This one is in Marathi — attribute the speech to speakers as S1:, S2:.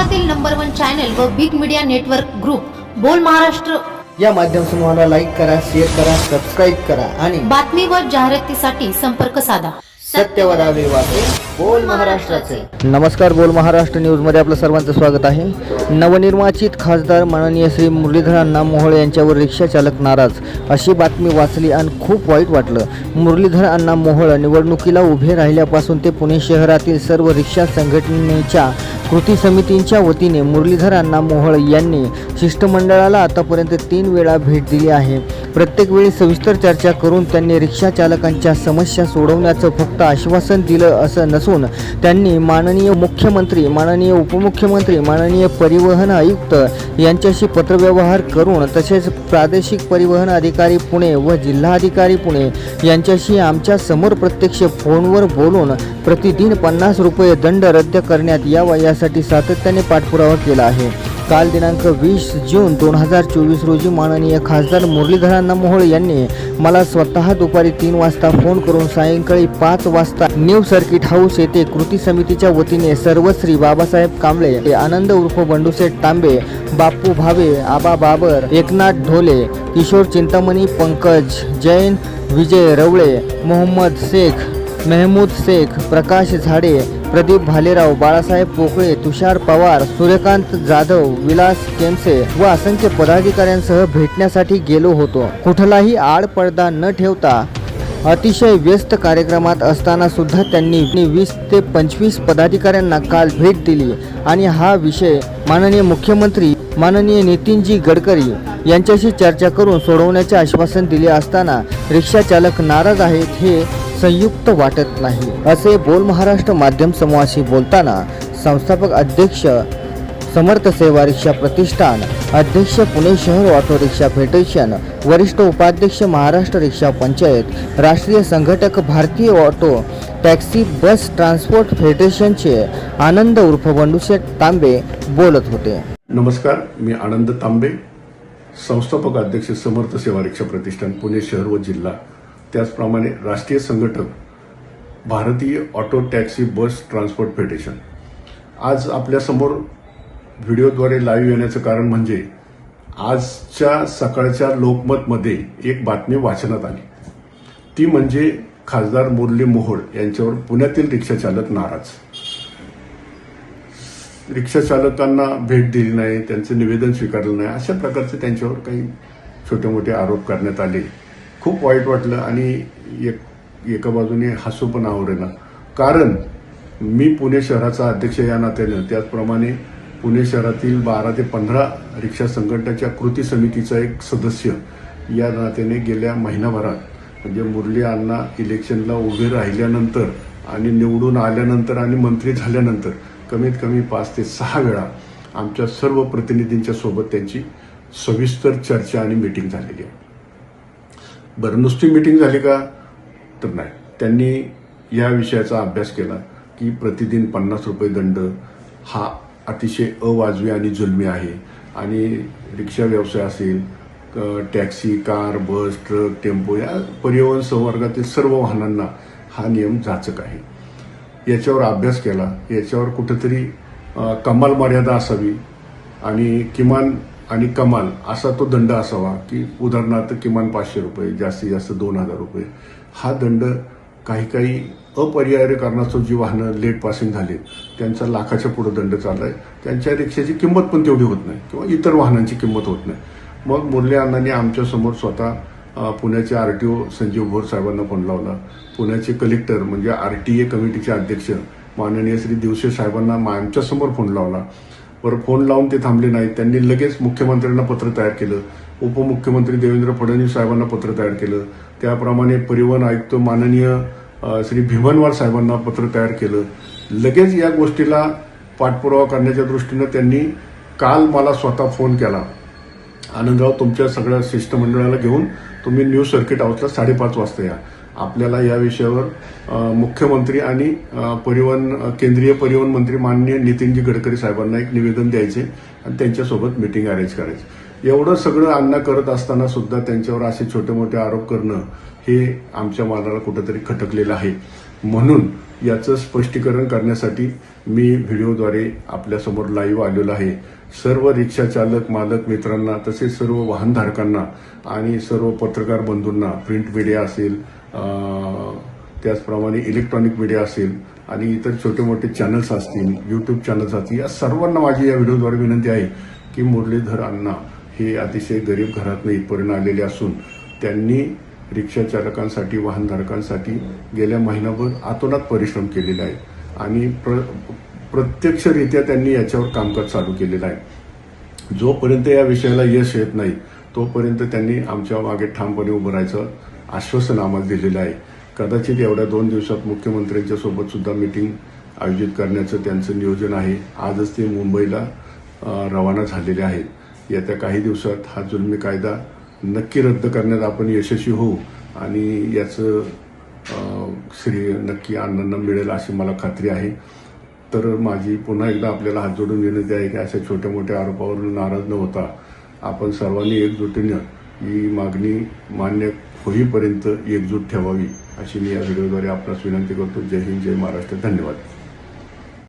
S1: महाराष्ट्रातील नंबर वन चॅनल व big media network group Bol Maharashtra.
S2: या माध्यम समूहाला लाईक करा शेअर करा सबस्क्राईब करा आणि
S1: बातमी व जाहिरातीसाठी संपर्क साधा.
S2: सत्यवर बोल महाराष्ट्राचे. नमस्कार बोल महाराष्ट्र न्यूजमध्ये आपलं सर्वांचं स्वागत आहे. नवनिर्वाचित खासदार माननीय श्री मुरलीधर अण्णा मोहोळ यांच्यावर रिक्षा चालक नाराज अशी बातमी वाचली आणि खूप वाईट वाटलं. मुरलीधर अण्णा मोहोळ निवडणुकीला उभे राहिल्यापासून ते पुणे शहरातील सर्व रिक्षा संघटनेच्या कृती समितींच्या वतीने मुरलीधर अण्णा यांनी शिष्टमंडळाला आतापर्यंत तीन वेळा भेट दिली आहे. प्रत्येक वेळी सविस्तर चर्चा करून त्यांनी रिक्षा चालकांच्या समस्या सोडवण्याचं फक्त आश्वासन दिलं असं नसून त्यांनी माननीय मुख्यमंत्री माननीय उपमुख्यमंत्री माननीय परिवहन आयुक्त यांच्याशी पत्रव्यवहार करून तसेच प्रादेशिक परिवहन अधिकारी पुणे व जिल्हाधिकारी पुणे यांच्याशी आमच्यासमोर प्रत्यक्ष फोनवर बोलून प्रतिदिन पन्नास रुपये दंड रद्द करण्यात यावा करण्यासाठी सातत्याने पाठपुरावा केला आहे. काल दिनांक वीस जून दोन हजार चोवीस रोजी माननीय खासदार मुरलीधरांना मोहोळ यांनी मला स्वतः दुपारी तीन वाजता फोन करून सायंकाळी पाच वाजता न्यू सर्किट हाऊस येथे कृती समितीच्या वतीने सर्वश्री बाबासाहेब कांबळे आनंद उर्फ बंडूसेठ तांबे बापू भावे आबा बाबर एकनाथ ढोले किशोर चिंतामणी पंकज जैन विजय रवळे मोहम्मद शेख मेहमूद शेख प्रकाश झाडे प्रदीप भालेराव बाळासाहेब पोकळे तुषार पवार सूर्यकांत जाधव विलास केमसे व असंख्य पदाधिकाऱ्यांसह भेटण्यासाठी गेलो होतो. कुठलाही आडपडदा न ठेवता अतिशय व्यस्त कार्यक्रमात असताना सुद्धा त्यांनी वीस ते पंचवीस पदाधिकाऱ्यांना काल भेट दिली. आणि हा विषय माननीय मुख्यमंत्री माननीय नितीनजी गडकरी यांच्याशी चर्चा करून सोडवण्याचे आश्वासन दिले असताना रिक्षा चालक नाराज आहेत हे संयुक्त वाटत नाही. असे बोल महाराष्ट्र माध्यम समूहाशी बोलताना संस्थापक अध्यक्ष समर्थ सेवा रिक्षा प्रतिष्ठान अध्यक्ष पुणे शहर ऑटो रिक्षा फेडरेशन वरिष्ठ उपाध्यक्ष महाराष्ट्र रिक्षा पंचायत राष्ट्रीय संघटक Bharatiya auto taxi bus transport फेडरेशनचे Anand उर्फ बंडूशेठ तांबे बोलत होते.
S3: नमस्कार मी आनंद तांबे संस्थापक अध्यक्ष समर्थ सेवा रिक्षा प्रतिष्ठान पुणे शहर व जिल्हा त्याचप्रमाणे राष्ट्रीय संघटक Bharatiya auto taxi bus transport federation. आज आपल्यासमोर व्हिडिओद्वारे लाईव्ह येण्याचं कारण म्हणजे आजच्या सकाळच्या लोकमतमध्ये एक बातमी वाचनात आली. ती म्हणजे खासदार मुरली मोहोळ यांच्यावर पुण्यातील रिक्षाचालक नाराज. रिक्षाचालकांना भेट दिली नाही त्यांचं निवेदन स्वीकारलं नाही अशा प्रकारचे त्यांच्यावर काही छोटे मोठे आरोप करण्यात आले. खूप वाईट वाटलं आणि एक एका बाजूने हसू पण आवडेना. कारण मी पुणे शहराचा अध्यक्ष या नात्यानं त्याचप्रमाणे पुणे शहरातील बारा ते पंधरा रिक्षा संघटनाच्या कृती समितीचा एक सदस्य या नात्याने गेल्या महिनाभरात म्हणजे मुरली अण्णा इलेक्शनला उभे राहिल्यानंतर आणि निवडून आल्यानंतर आणि मंत्री झाल्यानंतर कमीत कमी पाच ते सहा वेळा आमच्या सर्व प्रतिनिधींच्या सोबत त्यांची सविस्तर चर्चा आणि मीटिंग झालेली आहे. बरं नुसती मीटिंग झाली का? तर नाही. त्यांनी या विषयाचा अभ्यास केला की प्रतिदिन पन्नास रुपये दंड हा अतिशय अवाजवी आणि जुलमी आहे. आणि रिक्षा व्यवसाय असेल taxi car bus truck tempo या परिवहन संवर्गातील सर्व वाहनांना हा नियम जाचक आहे. याच्यावर अभ्यास केला. याच्यावर कुठेतरी कमाल मर्यादा असावी आणि किमान आणि कमाल असा तो दंड असावा की उदाहरणार्थ किमान पाचशे रुपये जास्तीत जास्त दोन हजार रुपये. हा दंड काही काही अपरिहार्य कारणास्तव जी वाहनं लेट पासिंग झाली त्यांचा लाखाच्या पुढे दंड चालला आहे त्यांच्या रिक्षाची किंमत पण तेवढी होत नाही किंवा इतर वाहनांची किंमत होत नाही. मग मुरली अण्णांनी आमच्यासमोर स्वतः पुण्याचे R T O Sanjeev Bhor साहेबांना फोन लावला. पुण्याचे कलेक्टर म्हणजे आर टी ए कमिटीचे अध्यक्ष माननीय श्री दिवसे साहेबांना मा- आमच्यासमोर फोन लावला. वर फोन लावून ते थांबले नाहीत. त्यांनी लगेच मुख्यमंत्र्यांना पत्र तयार केलं. उपमुख्यमंत्री देवेंद्र फडणवीस साहेबांना पत्र तयार केलं. त्याप्रमाणे परिवहन आयुक्त माननीय श्री भीमनवार साहेबांना पत्र तयार केलं. लगेच या गोष्टीला पाठपुरावा करण्याच्या दृष्टीनं त्यांनी काल मला स्वतः फोन केला. आनंदराव तुमच्या सगळ्या शिष्टमंडळाला घेऊन तुम्ही न्यू सर्किट हाऊसला साडेपाच वाजता या. आपल्याला या विषयावर मुख्यमंत्री आणि परिवहन केंद्रीय परिवहन मंत्री माननीय नितीनजी गडकरी साहेबांना एक निवेदन द्यायचे आणि त्यांच्यासोबत मिटिंग अरेंज करायची. एवढं सगळं अण्णा करत असताना सुद्धा त्यांच्यावर असे छोटे मोठे आरोप करणं हे आमच्या मनाला कुठेतरी खटकलेलं आहे. म्हणून याचं स्पष्टीकरण करण्यासाठी मी व्हिडिओद्वारे आपल्यासमोर लाईव्ह आलेलो आहे. सर्व रिक्षा चालक मालक मित्रांना तसेच सर्व वाहनधारकांना आणि सर्व पत्रकार बंधूंना प्रिंट मीडिया असेल त्याचप्रमाणे इलेक्ट्रॉनिक मीडिया असेल आणि इतर छोटे मोठे चॅनल्स असतील यूट्यूब चॅनल्स असतील या सर्वांना माझी या व्हिडिओद्वारे विनंती आहे की मुरलीधर अण्णा हे अतिशय गरीब घरातनं इथपर्यंत आलेले असून त्यांनी रिक्षा चालकांसाठी वाहनधारकांसाठी गेल्या महिनाभर आतोनात परिश्रम केलेले आहे आणि प्र प्रत्यक्षरित्या त्यांनी याच्यावर कामकाज चालू केलेलं आहे. जोपर्यंत या विषयाला यश येत नाही तोपर्यंत त्यांनी आमच्या मागे ठामपणे उभं राहायचं आश्वासन आम्हाला दिलेलं आहे. कदाचित एवढ्या दोन दिवसात मुख्यमंत्र्यांच्या सोबत सुद्धा मिटिंग आयोजित करण्याचं त्यांचं नियोजन आहे. आजच ते मुंबईला रवाना झालेले आहेत. येत्या काही दिवसात हा जुलमी कायदा नक्की रद्द करण्यात आपण यशस्वी होऊ आणि याचं अ, श्रेय नक्की अण्णांना मिळेल अशी मला खात्री आहे. तर माझी पुन्हा एकदा आपल्याला हात जोडून विनंती आहे की अशा छोट्या मोठ्या आरोपावरून नाराज न होता आपण सर्वांनी एकजुटीनं ही मागणी मान्य होईपर्यंत एकजूट ठेवावी अशी मी या व्हिडिओद्वारे आपणास विनंती करतो. जय हिंद जय महाराष्ट्र. धन्यवाद.